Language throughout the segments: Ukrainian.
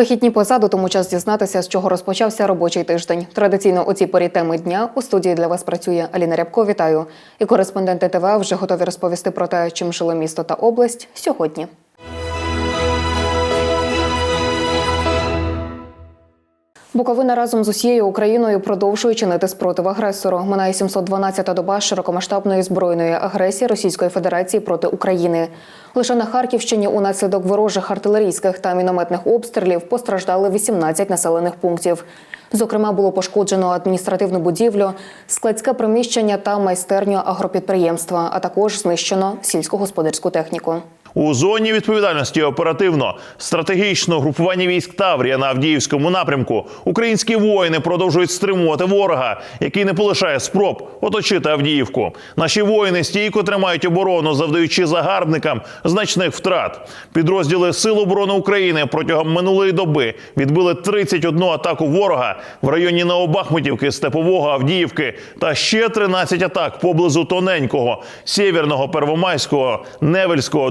Вихідні позаду, тому час дізнатися, з чого розпочався робочий тиждень. Традиційно у цій порі теми дня у студії для вас працює Аліна Рябко. Вітаю. І кореспонденти ТВА вже готові розповісти про те, чим жило місто та область сьогодні. Буковина разом з усією Україною продовжує чинити спротив агресору. Минає 712-та доба широкомасштабної збройної агресії Російської Федерації проти України. Лише на Харківщині унаслідок ворожих артилерійських та мінометних обстрілів постраждали 18 населених пунктів. Зокрема, було пошкоджено адміністративну будівлю, складське приміщення та майстерню агропідприємства, а також знищено сільськогосподарську техніку. У зоні відповідальності оперативно стратегічного групування військ Таврія на Авдіївському напрямку українські воїни продовжують стримувати ворога, який не полишає спроб оточити Авдіївку. Наші воїни стійко тримають оборону, завдаючи загарбникам значних втрат. Підрозділи Сил оборони України протягом минулої доби відбили 31 атаку ворога в районі Новобахмутівки, Степового, Авдіївки та ще 13 атак поблизу Тоненького, Сєвєрного, Первомайського, Невельського,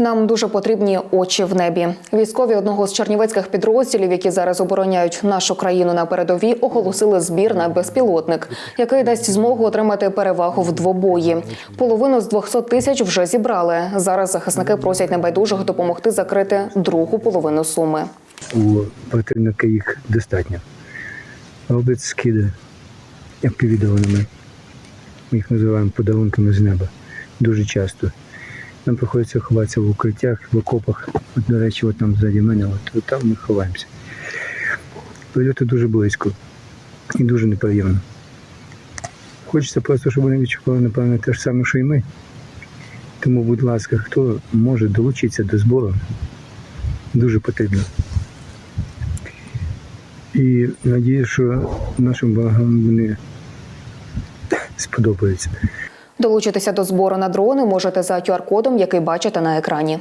Нам дуже потрібні очі в небі. Військові одного з чернівецьких підрозділів, які зараз обороняють нашу країну на передовій, оголосили збір на безпілотник, який дасть змогу отримати перевагу в двобої. Половину з 200 тисяч вже зібрали. Зараз захисники просять небайдужих допомогти закрити другу половину суми. у противника їх достатньо. Роблять скиди півдронами. Ми їх називаємо подарунками з неба. Дуже часто. Нам приходиться ховатися в укриттях, в окопах. От, до речі, от там ззаді мене, от, от там ми ховаємося. Прильоти дуже близько і дуже неприємно. Хочеться просто, щоб вони відчували, напевно, те ж саме, що і ми. Тому, будь ласка, хто може долучитися до збору, дуже потрібно. І надію, що нашим ворогам вони сподобаються. Долучитися до збору на дрони можете за QR-кодом, який бачите на екрані.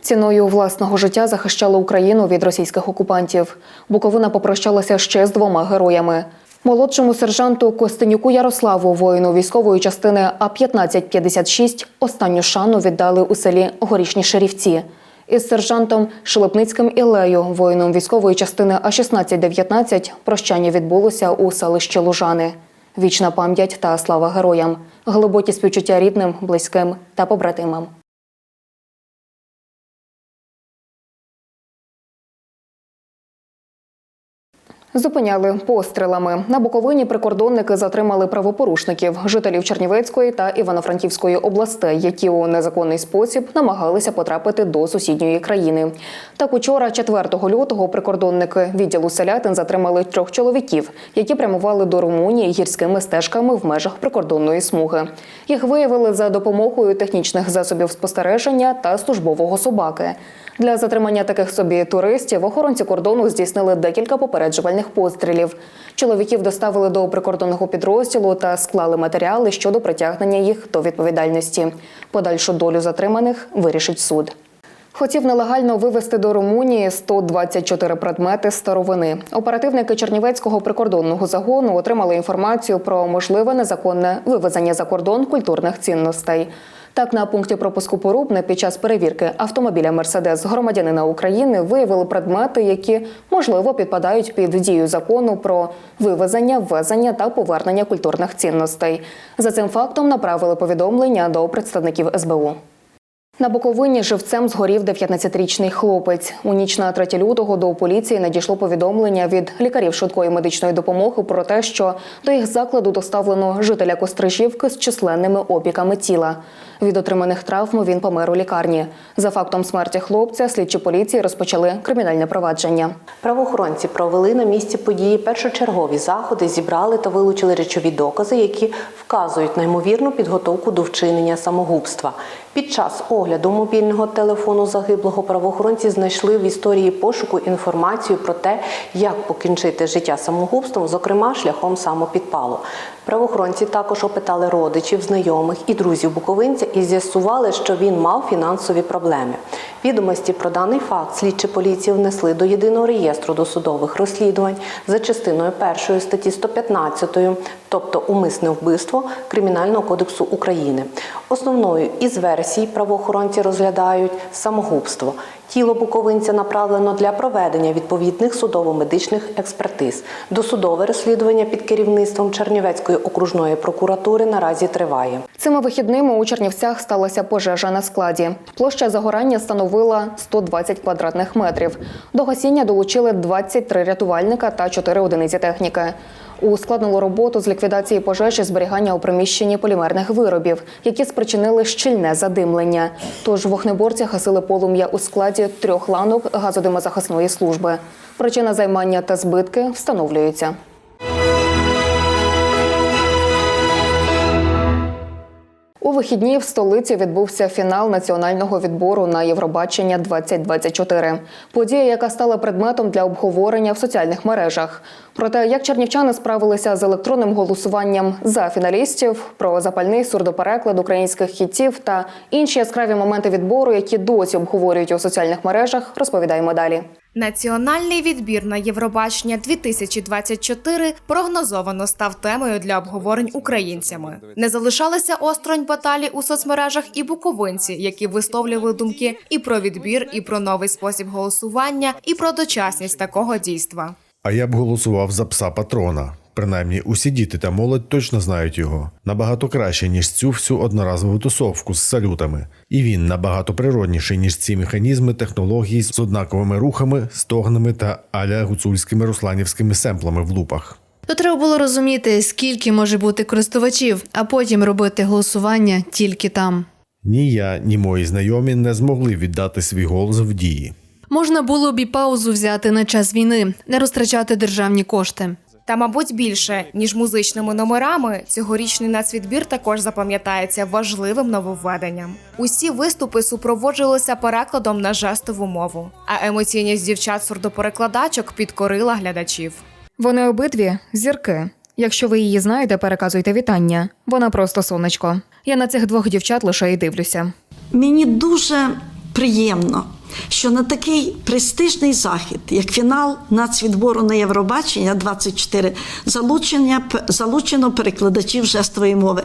Ціною власного життя захищали Україну від російських окупантів. Буковина попрощалася ще з двома героями. Молодшому сержанту Костенюку Ярославу, воїну військової частини А 1556 останню шану віддали у селі Горішні Шерівці. Із сержантом Шлепницьким Ілею, воїном військової частини А 1619 прощання відбулося у селищі Лужани. Вічна пам'ять та слава героям, глибокі співчуття рідним, близьким та побратимам. Зупиняли пострілами. На Буковині прикордонники затримали правопорушників, жителів Чернівецької та Івано-Франківської областей, які у незаконний спосіб намагалися потрапити до сусідньої країни. Так учора, 4 лютого, прикордонники відділу селятин затримали трьох чоловіків, які прямували до Румунії гірськими стежками в межах прикордонної смуги. Їх виявили за допомогою технічних засобів спостереження та службового собаки. Для затримання таких собі туристів охоронці кордону здійснили декілька попереджувальних пострілів. Чоловіків доставили до прикордонного підрозділу та склали матеріали щодо притягнення їх до відповідальності. Подальшу долю затриманих вирішить суд. Хотів нелегально вивезти до Румунії 124 предмети старовини. Оперативники Чернівецького прикордонного загону отримали інформацію про можливе незаконне вивезення за кордон культурних цінностей. Так, на пункті пропуску Порубне під час перевірки автомобіля Мерседес громадянина України виявили предмети, які можливо підпадають під дію закону про вивезення, ввезення та повернення культурних цінностей. За цим фактом направили повідомлення до представників СБУ. На Буковині живцем згорів 19-річний хлопець. У ніч на 3 лютого до поліції надійшло повідомлення від лікарів швидкої медичної допомоги про те, що до їх закладу доставлено жителя Кострижівки з численними опіками тіла. Від отриманих травм він помер у лікарні. За фактом смерті хлопця слідчі поліції розпочали кримінальне провадження. Правоохоронці провели на місці події першочергові заходи, зібрали та вилучили речові докази, які вказують на ймовірну підготовку до вчинення самогубства. Під час огляду мобільного телефону загиблого правоохоронці знайшли в історії пошуку інформацію про те, як покінчити життя самогубством, зокрема шляхом самопідпалу. Правоохоронці також опитали родичів, знайомих і друзів буковинця і з'ясували, що він мав фінансові проблеми. Відомості про даний факт слідчі поліції внесли до єдиного реєстру досудових розслідувань за частиною першої статті 115, тобто умисне вбивство Кримінального кодексу України. Основною із версій правоохоронці розглядають самогубство. Тіло буковинця направлено для проведення відповідних судово-медичних експертиз. Досудове розслідування під керівництвом Чернівецької окружної прокуратури наразі триває. Цими вихідними у Чернівцях сталася пожежа на складі. Площа загорання становила 120 квадратних метрів. До гасіння долучили 23 рятувальника та 4 одиниці техніки. Ускладнило роботу з ліквідації пожежі зберігання у приміщенні полімерних виробів, які спричинили щільне задимлення. Тож вогнеборці гасили полум'я у складі трьох ланок газодимозахисної служби. Причина займання та збитки встановлюються. У вихідні в столиці відбувся фінал національного відбору на Євробачення 2024. Подія, яка стала предметом для обговорення в соціальних мережах. Про те, як чернівчани справилися з електронним голосуванням за фіналістів, про запальний сурдопереклад українських хітів та інші яскраві моменти відбору, які досі обговорюють у соціальних мережах, розповідаємо далі. Національний відбір на Євробачення 2024 прогнозовано став темою для обговорень українцями. Не залишалися осторонь баталі у соцмережах і буковинці, які висловлювали думки і про відбір, і про новий спосіб голосування, і про дочасність такого дійства. А я б голосував за пса патрона. Принаймні, усі діти та молодь точно знають його набагато краще, ніж цю всю одноразову тусовку з салютами. І він набагато природніший, ніж ці механізми технологій з однаковими рухами, стогнами та аля гуцульськими русланівськими семплами в лупах. То треба було розуміти, скільки може бути користувачів, а потім робити голосування тільки там. Ні я, ні мої знайомі не змогли віддати свій голос в дії. Можна було б і паузу взяти на час війни, не розтрачати державні кошти. Та, мабуть, більше ніж музичними номерами, цьогорічний нацвідбір також запам'ятається важливим нововведенням. Усі виступи супроводжувалися перекладом на жестову мову, а емоційність дівчат сурдоперекладачок підкорила глядачів. Вони обидві зірки. Якщо ви її знаєте, переказуйте вітання. Вона просто сонечко. Я на цих двох дівчат лише й дивлюся. Мені дуже приємно, що на такий престижний захід, як фінал нацвідбору на Євробачення 24, залучення залучено перекладачів жестової мови.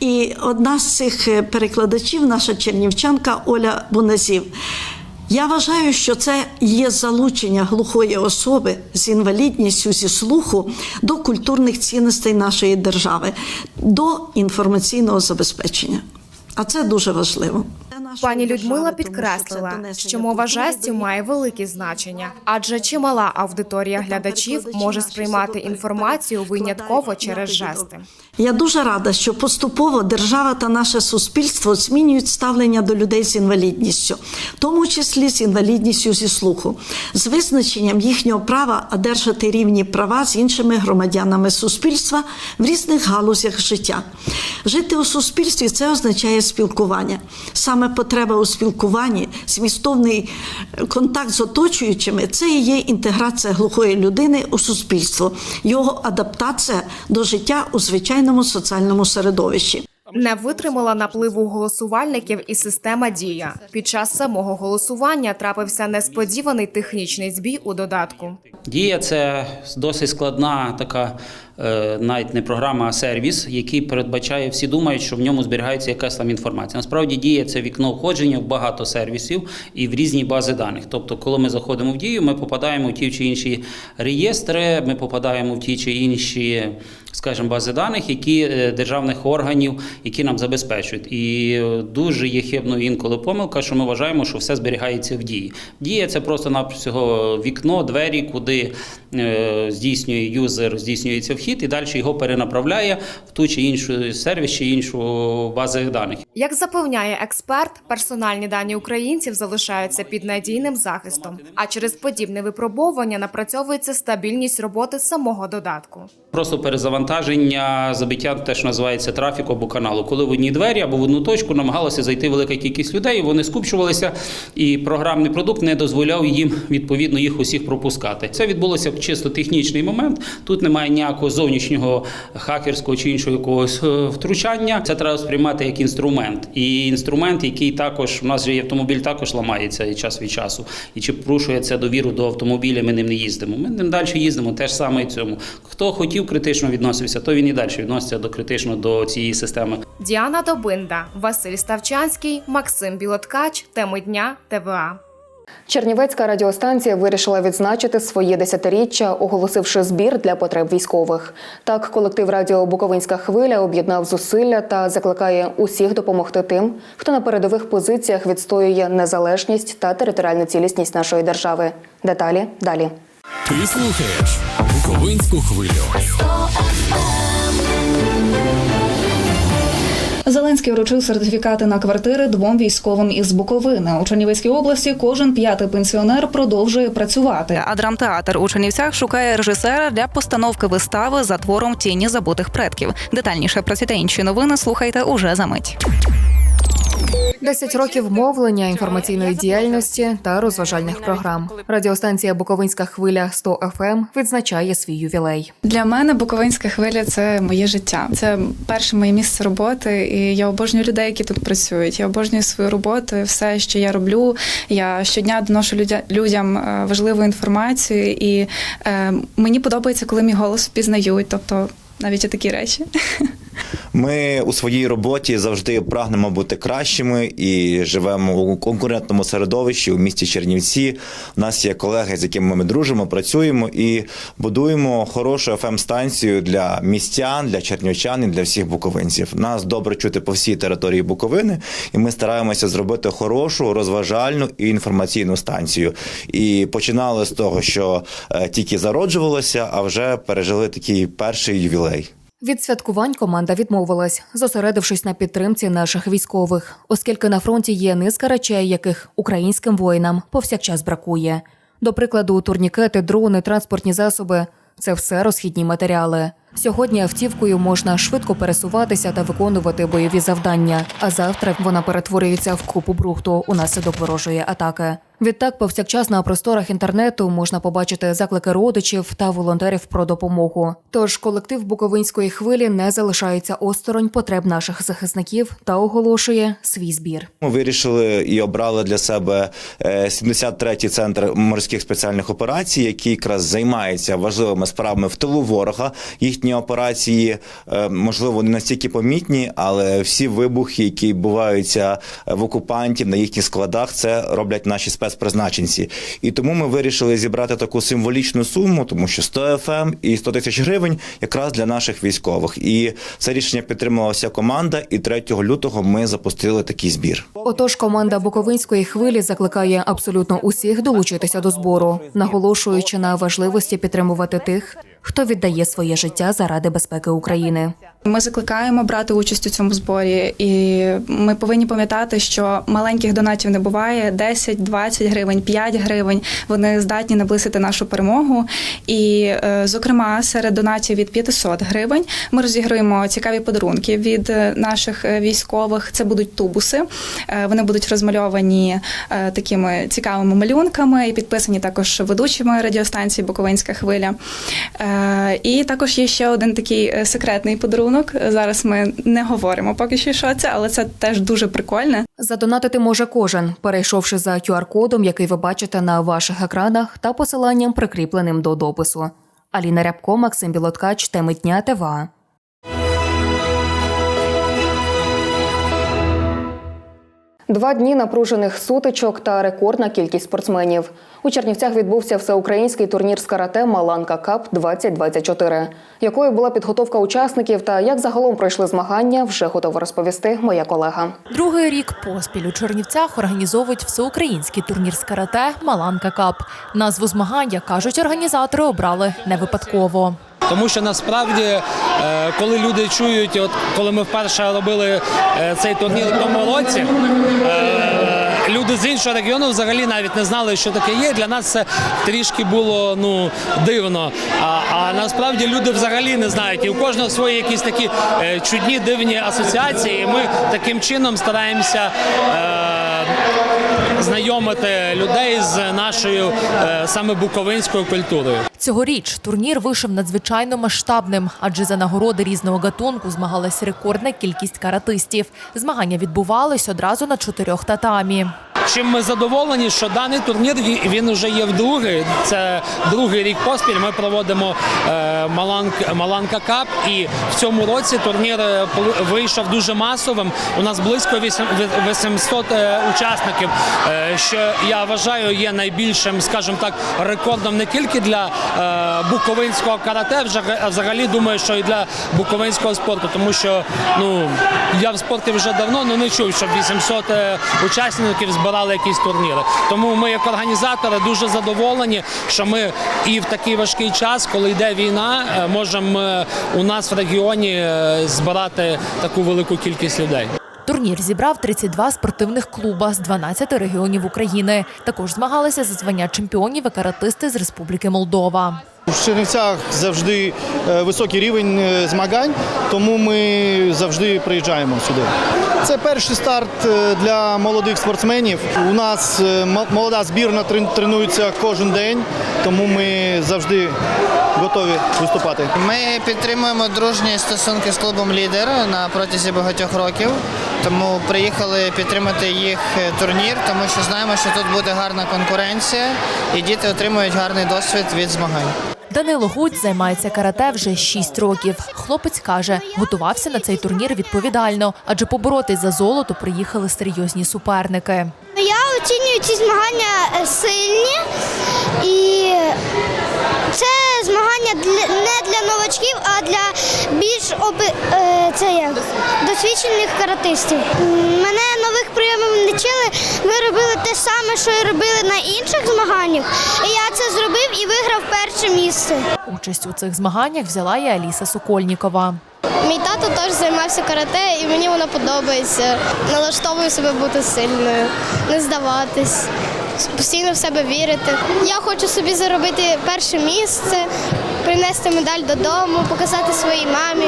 І одна з цих е, перекладачів, наша чернівчанка Оля Буназів. Я вважаю, що це є залучення глухої особи з інвалідністю зі слуху до культурних цінностей нашої держави, до інформаційного забезпечення. А це дуже важливо. Пані Людмила підкреслила, що мова жестів має велике значення, адже чимала аудиторія глядачів може сприймати інформацію винятково через жести. Я дуже рада, що поступово держава та наше суспільство змінюють ставлення до людей з інвалідністю, в тому числі з інвалідністю зі слуху, з визначенням їхнього права одержати рівні права з іншими громадянами суспільства в різних галузях життя. Жити у суспільстві це означає спілкування. Саме потреба у спілкуванні, змістовний контакт з оточуючими це і є інтеграція глухої людини у суспільство, його адаптація до життя у звичайному соціальному середовищі. Не витримала напливу голосувальників і система дія. Під час самого голосування трапився несподіваний технічний збій у додатку. Дія це досить складна така, е, навіть не програма, а сервіс, який передбачає, всі думають, що в ньому зберігається якась там інформація. Насправді дія це вікно входження в багато сервісів і в різні бази даних. Тобто, коли ми заходимо в дію, ми попадаємо в ті чи інші реєстри, ми попадаємо в ті чи інші. Скажімо, бази даних, які е, державних органів, які нам забезпечують, і е, дуже є хибною інколи помилка, що ми вважаємо, що все зберігається в дії. Дія це просто навсього вікно, двері, куди е, здійснює юзер, здійснюється вхід, і далі його перенаправляє в ту чи іншу сервіс чи іншу базу даних. Як запевняє експерт, персональні дані українців залишаються під надійним захистом, а через подібне випробовування напрацьовується стабільність роботи самого додатку. Просто перезавантаження, забиття те, що називається трафіку або каналу. Коли в одній двері або в одну точку намагалося зайти велика кількість людей, вони скупчувалися, і програмний продукт не дозволяв їм відповідно їх усіх пропускати. Це відбулося чисто технічний момент. Тут немає ніякого зовнішнього хакерського чи іншого якогось е, втручання. Це треба сприймати як інструмент. І інструмент, який також у нас же автомобіль, також ламається і час від часу. І чи порушує це довіру до автомобіля, ми ним не їздимо. Ми ним далі їздимо, теж саме і цьому. Хто хотів критично відносився, то він і далі відноситься до критично до цієї системи. Діана Добинда, Василь Ставчанський, Максим Білоткач. Теми дня ТВА. Чернівецька радіостанція вирішила відзначити своє десятиріччя, оголосивши збір для потреб військових. Так, колектив Радіо Буковинська хвиля об'єднав зусилля та закликає усіх допомогти тим, хто на передових позиціях відстоює незалежність та територіальну цілісність нашої держави. Деталі далі. Ти слухаєш Буковинську хвилю. Зеленський вручив сертифікати на квартири двом військовим із Буковини. У Чернівецькій області кожен п'ятий пенсіонер продовжує працювати. А драмтеатр у Чернівцях шукає режисера для постановки вистави за твором тіні забутих предків. Детальніше про ці та інші новини слухайте уже за мить. 10 років мовлення, інформаційної діяльності та розважальних програм. Радіостанція Буковинська хвиля 100 FM відзначає свій ювілей. Для мене Буковинська хвиля це моє життя. Це перше моє місце роботи, і я обожнюю людей, які тут працюють. Я обожнюю свою роботу, все, що я роблю. Я щодня доношу людя- людям е, важливу інформацію, і е, мені подобається, коли мій голос впізнають. Тобто навіть такі речі. Ми у своїй роботі завжди прагнемо бути кращими і живемо у конкурентному середовищі у місті Чернівці. У нас є колеги, з якими ми дружимо, працюємо і будуємо хорошу fm станцію для містян, для чернівчан і для всіх буковинців. Нас добре чути по всій території Буковини, і ми стараємося зробити хорошу, розважальну і інформаційну станцію. І починали з того, що е, тільки зароджувалося, а вже пережили такий перший ювілей. Від святкувань команда відмовилась, зосередившись на підтримці наших військових, оскільки на фронті є низка речей, яких українським воїнам повсякчас бракує. До прикладу, турнікети, дрони, транспортні засоби це все розхідні матеріали. Сьогодні автівкою можна швидко пересуватися та виконувати бойові завдання, а завтра вона перетворюється в купу брухту унаслідок ворожої атаки. Відтак, повсякчас на просторах інтернету можна побачити заклики родичів та волонтерів про допомогу. Тож колектив Буковинської хвилі не залишається осторонь потреб наших захисників та оголошує свій збір. Ми вирішили і обрали для себе е, 73-й центр морських спеціальних операцій, який якраз займається важливими справами в тилу ворога. Їхні операції е, можливо не настільки помітні, але всі вибухи, які відбуваються в окупантів на їхніх складах, це роблять наші спецпризначенці. І тому ми вирішили зібрати таку символічну суму, тому що 100 ФМ і 100 тисяч гривень якраз для наших військових. І це рішення підтримала вся команда. І 3 лютого ми запустили такий збір. Отож, команда Буковинської хвилі закликає абсолютно усіх долучитися до збору, наголошуючи на важливості підтримувати тих, хто віддає своє життя заради безпеки України. Ми закликаємо брати участь у цьому зборі, і ми повинні пам'ятати, що маленьких донатів не буває 10, 20 гривень, 5 гривень. Вони здатні наблизити нашу перемогу. І, е, зокрема, серед донатів від 500 гривень ми розіграємо цікаві подарунки від е, наших е, військових. Це будуть тубуси. Вони будуть розмальовані такими цікавими малюнками і підписані також ведучими радіостанції Буковинська хвиля. Е, І також є ще один такий е, секретний подарунок. Зараз ми не говоримо поки що, що це, але це теж дуже прикольне. Задонатити може кожен, перейшовши за QR-кодом, який ви бачите на ваших екранах, та посиланням, прикріпленим до допису. Аліна Рябко, Максим Білоткач, теми дня ТВА. Два дні напружених сутичок та рекордна кількість спортсменів. У Чернівцях відбувся всеукраїнський турнір з карате Маланка Кап 2024 Якою була підготовка учасників та як загалом пройшли змагання, вже готова розповісти моя колега. Другий рік поспіль у Чернівцях організовують всеукраїнський турнір з карате Маланка Кап. Назву змагання кажуть організатори обрали не випадково. Тому що насправді, е, коли люди чують, от коли ми вперше робили е, цей турнір в тому році, е, люди з іншого регіону взагалі навіть не знали, що таке є. Для нас це трішки було ну дивно. А, а насправді люди взагалі не знають. І у кожного свої якісь такі чудні дивні асоціації. І ми таким чином стараємося. знайомити людей з нашою саме буковинською культурою. Цьогоріч турнір вийшов надзвичайно масштабним, адже за нагороди різного гатунку змагалась рекордна кількість каратистів. Змагання відбувались одразу на чотирьох татамі. Чим ми задоволені, що даний турнір він вже є вдруге. Це другий рік поспіль. Ми проводимо е, Маланк, Маланка Кап, і в цьому році турнір е, вийшов дуже масовим. У нас близько вісім- 800 е, учасників, що я вважаю є найбільшим, скажімо так, рекордом не тільки для буковинського карате, взагалі думаю, що і для буковинського спорту, тому що ну я в спорті вже давно ну, не чув, щоб 800 е, учасників збирали якісь турніри. Тому ми, як організатори, дуже задоволені, що ми і в такий важкий час, коли йде війна, е, можемо е, у нас в регіоні е, збирати таку велику кількість людей. Турнір зібрав 32 спортивних клуба з 12 регіонів України. Також змагалися за звання чемпіонів і каратисти з Республіки Молдова. В Чернівцях завжди е, високий рівень е, змагань, тому ми завжди приїжджаємо сюди. Це перший старт е, для молодих спортсменів. У нас молода збірна трен- тренується кожен день, тому ми завжди готові виступати. Ми підтримуємо дружні стосунки з клубом лідер на протязі багатьох років. Тому приїхали підтримати їх е, турнір, тому що знаємо, що тут буде гарна конкуренція, і діти отримують гарний досвід від змагань. Данило Гудь займається карате вже 6 років. Хлопець каже, готувався на цей турнір відповідально, адже поборотись за золото приїхали серйозні суперники. Я оцінюю ці змагання е, сильні, і це змагання для, не для новачків, а для більш оби, е, це як, досвідчених каратистів. Мене нових прийомів не вчили. Ми робили те саме, що і робили на інших змаганнях. І я це зробив і виграв перше місце. Участь у цих змаганнях взяла і Аліса Сокольнікова. Мій тато теж займався карате, і мені воно подобається. Налаштовую себе бути сильною, не здаватись, постійно в себе вірити. Я хочу собі заробити перше місце, принести медаль додому, показати своїй мамі.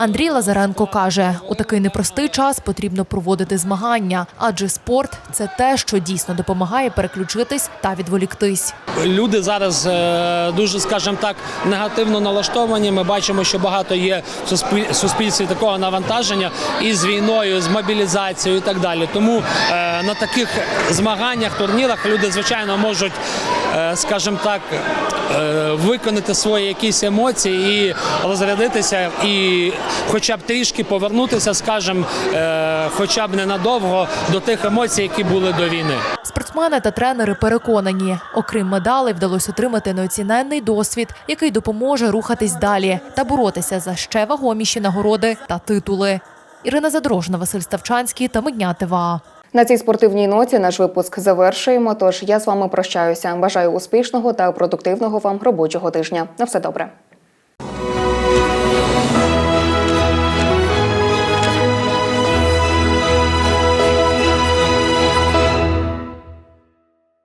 Андрій Лазаренко каже, у такий непростий час потрібно проводити змагання, адже спорт це те, що дійсно допомагає переключитись та відволіктись. Люди зараз е, дуже, скажімо так, негативно налаштовані. Ми бачимо, що багато є в суспіль- суспільстві такого навантаження і з війною, з мобілізацією і так далі. Тому е, на таких змаганнях, турнірах люди, звичайно, можуть, е, скажімо так, виконати свої якісь емоції і розрядитися, і хоча б трішки повернутися, скажімо, е, хоча б ненадовго до тих емоцій, які були до війни. Спортсмени та тренери переконані, окрім медалей, вдалося отримати неоціненний досвід, який допоможе рухатись далі та боротися за ще вагоміші нагороди та титули. Ірина Задорожна, Василь Ставчанський та Медня ТВА. На цій спортивній ноті наш випуск завершуємо. Тож я з вами прощаюся. Бажаю успішного та продуктивного вам робочого тижня. На все добре.